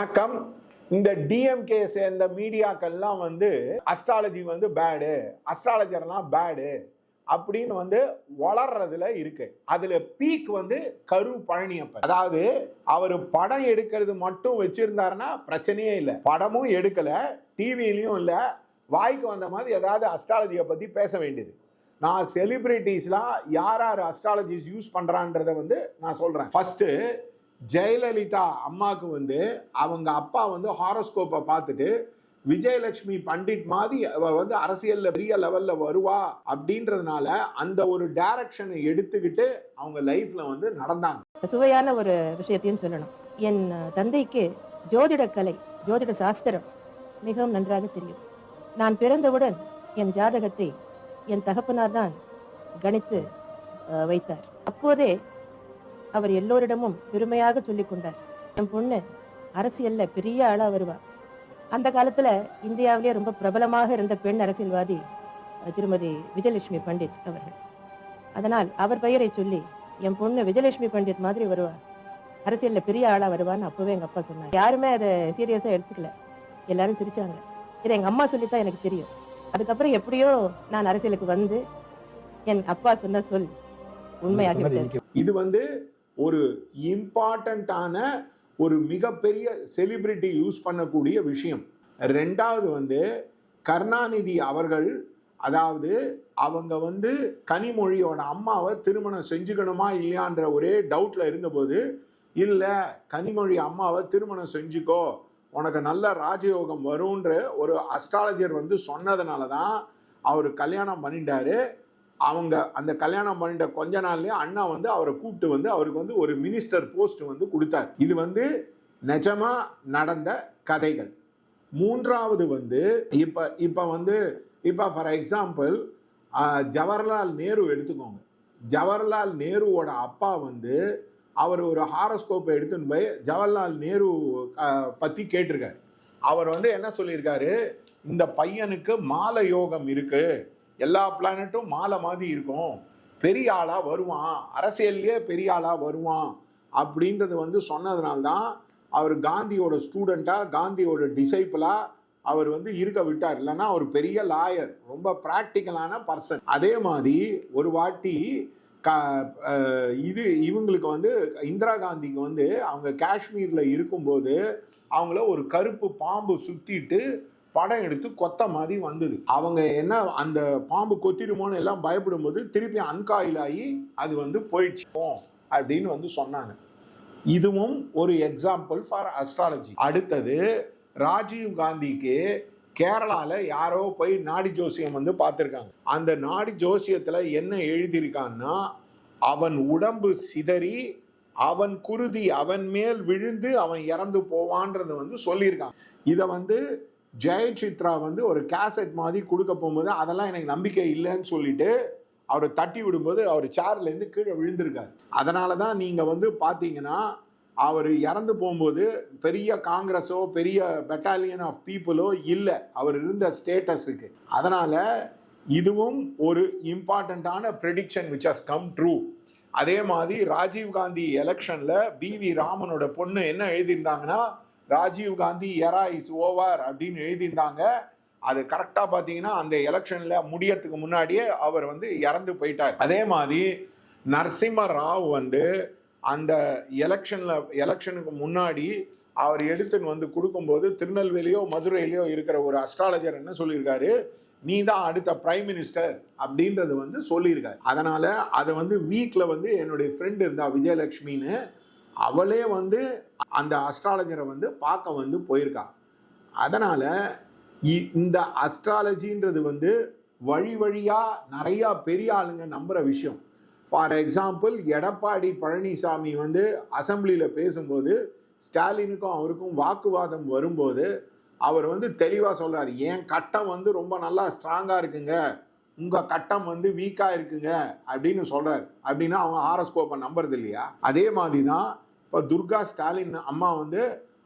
வணக்கம். இந்த டிஎம்கே சேர்ந்த மீடியாக்கள்லாம் வந்து அஸ்ட்ராலஜி வந்து பேடு அஸ்ட்ராலஜர்லாம் பேடு அப்படின்னு வந்து வளர்றதுல இருக்கு. அதுல பீக் வந்து கரு பழனியப்பன். அதாவது அவர் படம் எடுக்கிறது மட்டும் வச்சிருந்தாருன்னா பிரச்சனையே இல்லை. படமும் எடுக்கல டிவிலையும் இல்லை. வாய்க்கு வந்த மாதிரி ஏதாவது அஸ்ட்ராலஜியை பத்தி பேச வேண்டியது. நான் செலிபிரிட்டிஸ்லாம் யார் யார் அஸ்ட்ராலஜிஸ் யூஸ் பண்ணுறான்றதை வந்து நான் சொல்கிறேன் ஃபஸ்ட்டு ஜெயலலிதா அம்மாவுக்கு வந்து அவங்க அப்பா வந்து ஹாரோஸ்கோப்பை பார்த்துட்டு விஜயலட்சுமி பண்டிட் மாதிரி அவ வந்து அரசியல்ல பெரிய லெவல்ல வருவா. அப்படின்றதுனால அந்த ஒரு டைரக்ஷனை எடுத்துக்கிட்டு அவங்க லைஃப்ல வந்து நடந்தாங்க. சுவையான ஒரு விஷயத்தையும் சொல்லணும். என் தந்தைக்கு ஜோதிட கலை ஜோதிட சாஸ்திரம் மிகவும் நன்றாக தெரியும். நான் பிறந்தவுடன் என் ஜாதகத்தை என் தகப்பனார் தான் கணித்து வைத்தார். அப்போதே அவர் எல்லோரிடமும் பெருமையாக சொல்லிக் கொண்டார் என் பொண்ணு அரசியல்ல பெரிய ஆளா வருவா. அந்த காலத்துல இந்தியாவிலே ரொம்ப பிரபலமாக இருந்த பெண் அரசியல்வாதி திருமதி விஜயலட்சுமி பண்டிட் அவர்கள். அதனால் அவர் பெயரை சொல்லி என் பொண்ணு விஜயலட்சுமி பண்டிட் மாதிரி வருவா. அரசியல்ல பெரிய ஆளா வருவான்னு அப்பவே எங்க அப்பா சொன்னாங்க யாருமே அதை சீரியஸா எடுத்துக்கல. எல்லாரும் சிரிச்சாங்க. இதை எங்க அம்மா சொல்லித்தான் எனக்கு தெரியும். அதுக்கப்புறம் எப்படியோ நான் அரசியலுக்கு வந்து என் அப்பா சொன்ன சொல் உண்மையாகிவிட்டது இது வந்து ஒரு இம்பார்ட்டண்ட்டான ஒரு மிகப்பெரிய செலிபிரிட்டி யூஸ் பண்ணக்கூடிய விஷயம். ரெண்டாவது வந்து கருணாநிதி அவர்கள் அதாவது அவங்க வந்து கனிமொழியோட அம்மாவை திருமணம் செஞ்சுக்கணுமா இல்லையான்ற ஒரே டவுட்டில் இருந்தபோது இல்லை கனிமொழி அம்மாவை திருமணம் செஞ்சுக்கோ உனக்கு நல்ல ராஜயோகம் வரும்ன்ற ஒரு அஸ்ட்ராலஜர் வந்து சொன்னதுனால தான் அவர் கல்யாணம் பண்ணிட்டாரு. அவங்க அந்த கல்யாணம் பண்ணிட்ட கொஞ்ச நாள்லயே அண்ணா வந்து அவரை கூப்பிட்டு வந்து அவருக்கு வந்து ஒரு மினிஸ்டர் போஸ்ட் வந்து கொடுத்தார். இது வந்து நிஜமா நடந்த கதைகள். மூன்றாவது வந்து இப்ப இப்ப வந்து இப்ப ஃபார் எக்ஸாம்பிள் ஜவஹர்லால் நேரு எடுத்துக்கோங்க. ஜவஹர்லால் நேருவோட அப்பா வந்து அவர் ஒரு ஹாரோஸ்கோப்பை எடுத்துன்னு போய் ஜவஹர்லால் நேரு அஹ், பத்தி கேட்டிருக்காரு. அவர் வந்து என்ன சொல்லியிருக்காரு? இந்த பையனுக்கு மால யோகம் இருக்கு. எல்லா பிளானட்டும் மாலை மாதிரி இருக்கும். பெரிய ஆளாக வருவான். அரசியல்லையே பெரிய ஆளாக வருவான். அப்படின்றது வந்து சொன்னதுனால்தான் அவர் காந்தியோட ஸ்டூடெண்ட்டாக காந்தியோட டிசைப்பிளாக அவர் வந்து இருக்க விட்டார். இல்லைன்னா அவர் பெரிய லாயர் ரொம்ப ப்ராக்டிக்கலான பர்சன் அதே மாதிரி ஒரு வாட்டி க இது இவங்களுக்கு வந்து இந்திரா காந்திக்கு வந்து அவங்க காஷ்மீரில் இருக்கும்போது அவங்கள ஒரு கருப்பு பாம்பு சுற்றிட்டு படம் எடுத்து கொத்த மாதிரி வந்தது. அவங்க என்ன அந்த பாம்பு கொத்திடுமோன்னு எல்லாம் பயப்படும் போது திருப்பி அன்காயில் ஆகி அது வந்து போயிடுச்சு. அப்படின்னு வந்து சொன்னாங்க. இதுவும் ஒரு எக்ஸாம்பிள் ஃபார் அஸ்ட்ராலஜி அடுத்தது ராஜீவ் காந்திக்கு கேரளாவில் யாரோ போய் நாடி ஜோசியம் வந்து பார்த்துருக்காங்க. அந்த நாடி ஜோசியத்தில் என்ன எழுதியிருக்கான்னா அவன் உடம்பு சிதறி அவன் குருதி அவன் மேல் விழுந்து அவன் இறந்து போவான்றது வந்து சொல்லியிருக்கான் இதை வந்து ஜெயசித்ரா வந்து ஒரு கேசட் மாதிரி கொடுக்க போகும்போது அதெல்லாம் எனக்கு நம்பிக்கை இல்லைன்னு சொல்லிட்டு அவரை தட்டி விடும்போது அவர் சேர்லேருந்து கீழே விழுந்திருக்காரு. அதனால தான் நீங்கள் வந்து பார்த்தீங்கன்னா அவர் இறந்து போகும்போது பெரிய காங்கிரஸோ பெரிய பெட்டாலியன் ஆஃப் பீப்புளோ இல்லை. அவர் இருந்த ஸ்டேட்டஸுக்கு அதனால் இதுவும் ஒரு இம்பார்ட்டண்ட்டான prediction which has come true அதே மாதிரி ராஜீவ் காந்தி பி வி ராமனோட பொண்ணு என்ன எழுதியிருந்தாங்கன்னா Rajiv Gandhi era is over அப்படின்னு எழுதியிருந்தாங்க. அது கரெக்டா பாத்தீங்கன்னா அந்த எலெக்ஷன்ல முடியறதுக்கு முன்னாடியே அவர் வந்து இறந்து போயிட்டார். அதே மாதிரி நரசிம்ம ராவ் வந்து அந்த எலெக்ஷன்ல எலெக்ஷனுக்கு முன்னாடி அவர் எடுத்துன்னு வந்து கொடுக்கும்போது திருநெல்வேலியோ மதுரையிலையோ இருக்கிற ஒரு அஸ்ட்ராலஜர் என்ன சொல்லியிருக்காரு? நீ தான் அடுத்த பிரைம் மினிஸ்டர் அப்படின்றது வந்து சொல்லியிருக்காரு. அதனால அதை வந்து வீக்ல வந்து என்னுடைய ஃப்ரெண்டு இருந்தா விஜயலட்சுமின்னு அவளே வந்து அந்த அஸ்ட்ராலஜரை வந்து பார்க்க வந்து போயிருக்கா அதனால் இ- இந்த அஸ்ட்ராலஜின்றது வந்து வழி வழியாக நிறையா பெரிய ஆளுங்க நம்புகிற விஷயம். ஃபார் எக்ஸாம்பிள் எடப்பாடி பழனிசாமி வந்து அசம்பிளியில் பேசும்போது ஸ்டாலினுக்கும் அவருக்கும் வாக்குவாதம் வரும்போது அவர் வந்து தெளிவாக சொல்கிறார் என் கட்டம் வந்து ரொம்ப நல்லா ஸ்ட்ராங்காக இருக்குங்க. உங்கள் கட்டம் வந்து வீக்காக இருக்குங்க. அப்படின்னு சொல்கிறார் அப்படின்னா அவங்க ஆரோஸ்கோப்பை நம்புறது இல்லையா? அதே மாதிரி தான் இப்போ துர்கா ஸ்டாலின் அம்மா வந்து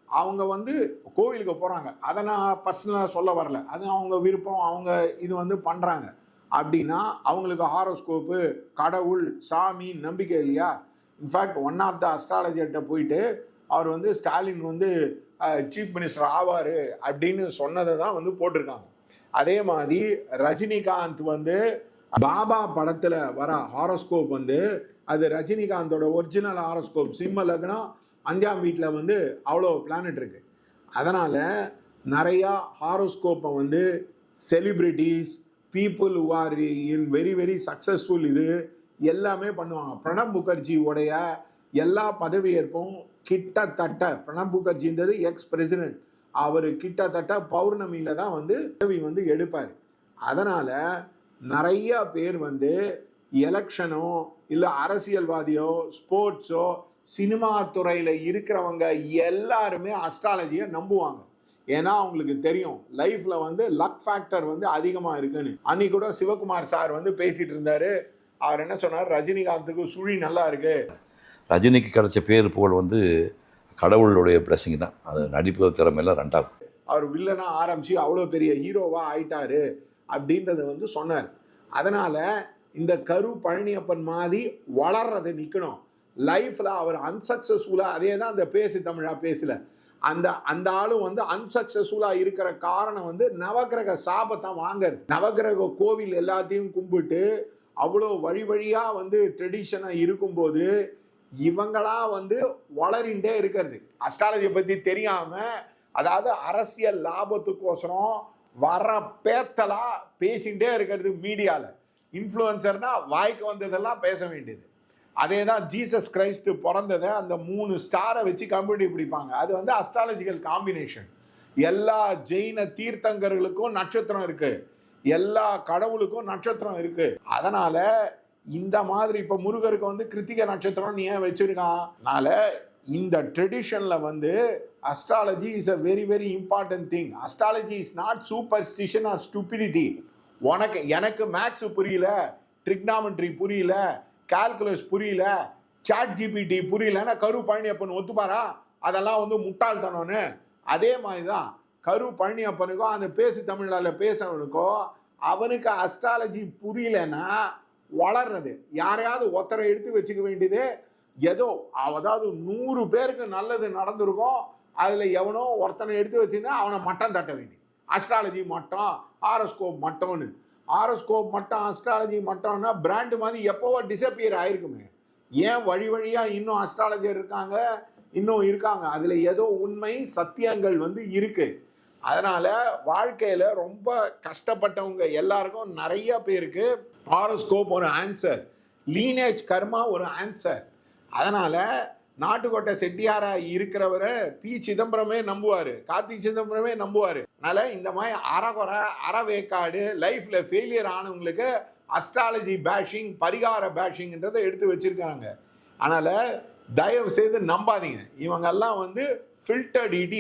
அவங்க வந்து கோவிலுக்கு போகிறாங்க அதை நான் பர்சனலாக சொல்ல வரல. அது அவங்க விருப்பம் அவங்க இது வந்து பண்ணுறாங்க அப்படின்னா அவங்களுக்கு ஹாரோஸ்கோப்பு கடவுள் சாமி நம்பிக்கை இல்லையா? In fact one of the அஸ்ட்ராலஜர்கிட்ட போயிட்டு அவர் வந்து ஸ்டாலின் வந்து சீஃப் மினிஸ்டர் ஆவார் அப்படின்னு சொன்னதை தான் வந்து போட்டிருக்காங்க. அதே மாதிரி ரஜினிகாந்த் வந்து பாபா படத்தில் வர ஹாரோஸ்கோப் வந்து அது ரஜினிகாந்தோட ஒரிஜினல் ஹாரோஸ்கோப் சிம்ம லக்னம் அஞ்சாம் வீட்டில் வந்து அவ்வளோ பிளானட் இருக்கு. அதனால் நிறையா ஹாரோஸ்கோப்பை வந்து celebrities people who are in very very successful இது எல்லாமே பண்ணுவாங்க. பிரணப் முகர்ஜியோடைய எல்லா பதவியேற்பும் கிட்டத்தட்ட பிரணப் முகர்ஜின்றது எக்ஸ் பிரசிடென்ட் அவர் கிட்டத்தட்ட பௌர்ணமியில தான் வந்து பதவி வந்து எடுப்பார். அதனால நிறைய பேர் வந்து எலெக்ஷனோ இல்லை அரசியல்வாதியோ ஸ்போர்ட்ஸோ சினிமா துறையில் இருக்கிறவங்க எல்லாருமே அஸ்ட்ராலஜியை நம்புவாங்க. ஏன்னா அவங்களுக்கு தெரியும் லைஃப்ல வந்து லக் ஃபேக்டர் வந்து அதிகமாக இருக்குன்னு. அன்னைக்கு கூட சிவகுமார் சார் வந்து பேசிட்டு இருந்தாரு. அவர் என்ன சொன்னார்? ரஜினிகாந்துக்கு சுழி நல்லா இருக்கு. ரஜினிக்கு கிடைச்ச பேர் புகழ் வந்து கடவுளுடைய blessing தான். அது நடிப்பு திறமையெல்லாம் ரெண்டாவது. அவர் வில்லனா ஆரம்பிச்சு அவ்வளோ பெரிய ஹீரோவா ஆயிட்டாரு. அப்படின்றத வந்து சொன்னார். அதனால இந்த கரு பழனியப்பன் மாதிரி வளர்றது நிற்கணும் லைஃப்ல அவர் அன்சக்சஸ்ஃபுல்லா அதே தான் அந்த பேசு தமிழா பேசல. அந்த அந்த ஆளும் வந்து அன்சக்சஸ்ஃபுல்லா இருக்கிற காரணம் வந்து நவக்கிரக சாபத்தான் வாங்குறது. நவக்கிரக கோவில் எல்லாத்தையும் கும்பிட்டு அவ்வளோ வழி வழியா வந்து ட்ரெடிஷனாக இருக்கும்போது இவங்களா வந்து வளரிண்டே இருக்கிறது. அஸ்ட்ராலஜியை பத்தி தெரியாம அதாவது அரசியல் லாபத்துக்கோசரம் வர பேத்தலா பேசிகிட்டே இருக்கிறது மீடியாவில் இன்ஃப்ளூயன்சர்னா வாய்க்கு வந்ததெல்லாம் பேச வேண்டியது. அதே தான் ஜீசஸ் கிரைஸ்ட் பிறந்ததை அந்த மூணு ஸ்டாரை வச்சு கம்ப்யூட்டர் பிடிப்பாங்க. அது வந்து அஸ்ட்ராலஜிக்கல் காம்பினேஷன் எல்லா ஜெயின தீர்த்தங்கர்களுக்கும் நட்சத்திரம் இருக்கு. எல்லா கடவுளுக்கும் நட்சத்திரம் இருக்கு. அதனால இந்த மாதிரி இப்போ முருகருக்கு வந்து கிருத்திகை நட்சத்திரம் நீ ஏன் வச்சிருக்கான்? அதனால இந்த ட்ரெடிஷனில் வந்து astrology is a very very important thing astrology is not superstition or stupidity உனக்கு எனக்கு மேக்ஸ் புரியல ட்ரிக்னாமெண்ட்ரி புரியல கால்குலஸ் புரியல சாட் ஜிபிடி புரியலன்னா கரு பழனியப்பன் ஒத்துப்பாரா? அதெல்லாம் வந்து முட்டாள்தனம்னு. அதே மாதிரி தான் கரு பழனியப்பனுக்கோ அந்த பேசு தமிழில் பேசுறவனுக்கோ அவனுக்கு அஸ்ட்ராலஜி புரியலன்னா வளர்றது. யாரையாவது ஒத்தரை எடுத்து வச்சுக்க வேண்டியது ஏதோ அதாவது நூறு பேருக்கு நல்லது நடந்திருக்கும் அதில் எவனோ ஒருத்தனை எடுத்து வச்சுன்னா அவனை மட்டம் தட்ட வேண்டியது. அஸ்ட்ராலஜி மட்டம் ஆரோஸ்கோப் மட்டம்னு. ஆரோஸ்கோப் மட்டம் அஸ்ட்ராலஜி மட்டம்னா பிராண்டு மாதிரி எப்போவோ டிசப்பியர் ஆயிருக்குமே. ஏன் வழி வழியாக இன்னும் அஸ்ட்ராலஜர் இருக்காங்க? இன்னும் இருக்காங்க. அதில் ஏதோ உண்மை சத்தியங்கள் வந்து இருக்கு. அதனால் வாழ்க்கையில் ரொம்ப கஷ்டப்பட்டவங்க எல்லாருக்கும் நிறைய பேருக்கு ஆரோஸ்கோப் ஒரு ஆன்சர் லீனேஜ் கர்மா ஒரு ஆன்சர் அதனால நாட்டுக்கோட்டை செட்டியாரா இருக்கிறவரை பி. சிதம்பரமே நம்புவார். கார்த்திக் சிதம்பரமே நம்புவார். அதனால் இந்த மாதிரி அறகுறை அறவேக்காடு லைஃப்பில் ஃபெயிலியர் ஆனவங்களுக்கு அஸ்ட்ராலஜி பேஷிங் பரிகார பேஷிங்ன்றதை எடுத்து வச்சிருக்காங்க. அதனால் தயவு செய்து நம்பாதீங்க. இவங்கெல்லாம் வந்து ஃபில்டர்ட் இடி